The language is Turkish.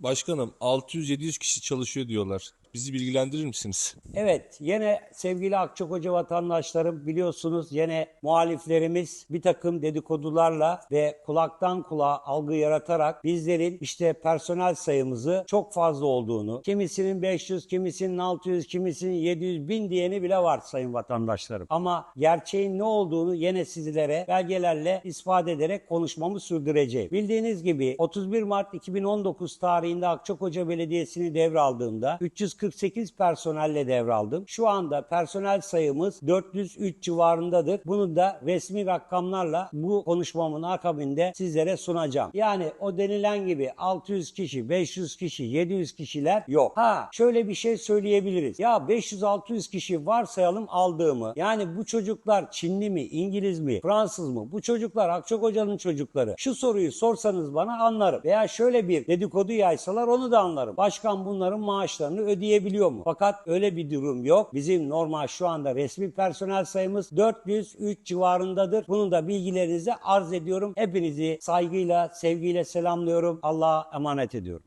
Başkanım 600-700 kişi çalışıyor diyorlar. Bizi bilgilendirir misiniz? Evet, yine sevgili Akçakoca vatandaşlarım biliyorsunuz yine muhaliflerimiz bir takım dedikodularla ve kulaktan kulağa algı yaratarak bizlerin işte personel sayımızı çok fazla olduğunu, kimisinin 500, kimisinin 600, kimisinin 700 bin diyeni bile var sayın vatandaşlarım. Ama gerçeğin ne olduğunu yine sizlere belgelerle ispat ederek konuşmamı sürdüreceğim. Bildiğiniz gibi 31 Mart 2019 tarihinde Akçakoca Belediyesi'ni devraldığımda 348 personelle devraldım. Şu anda personel sayımız 403 civarındadır. Bunu da resmi rakamlarla bu konuşmamın akabinde sizlere sunacağım. Yani o denilen gibi 600 kişi, 500 kişi, 700 kişiler yok. Ha şöyle bir şey söyleyebiliriz. Ya 500-600 kişi varsayalım aldığımı. Yani bu çocuklar Çinli mi, İngiliz mi, Fransız mı? Bu çocuklar Akçakoca'nın çocukları. Şu soruyu sorsanız bana anlarım. Veya şöyle bir dedikodu yaysalar onu da anlarım. Başkan bunların maaşlarını ödeyebiliyor mu? Fakat öyle bir durum yok. Bizim normal şu anda resmi personel sayımız 403 civarındadır. Bunun da bilgilerinizi arz ediyorum. Hepinizi saygıyla, sevgiyle selamlıyorum. Allah'a emanet ediyorum.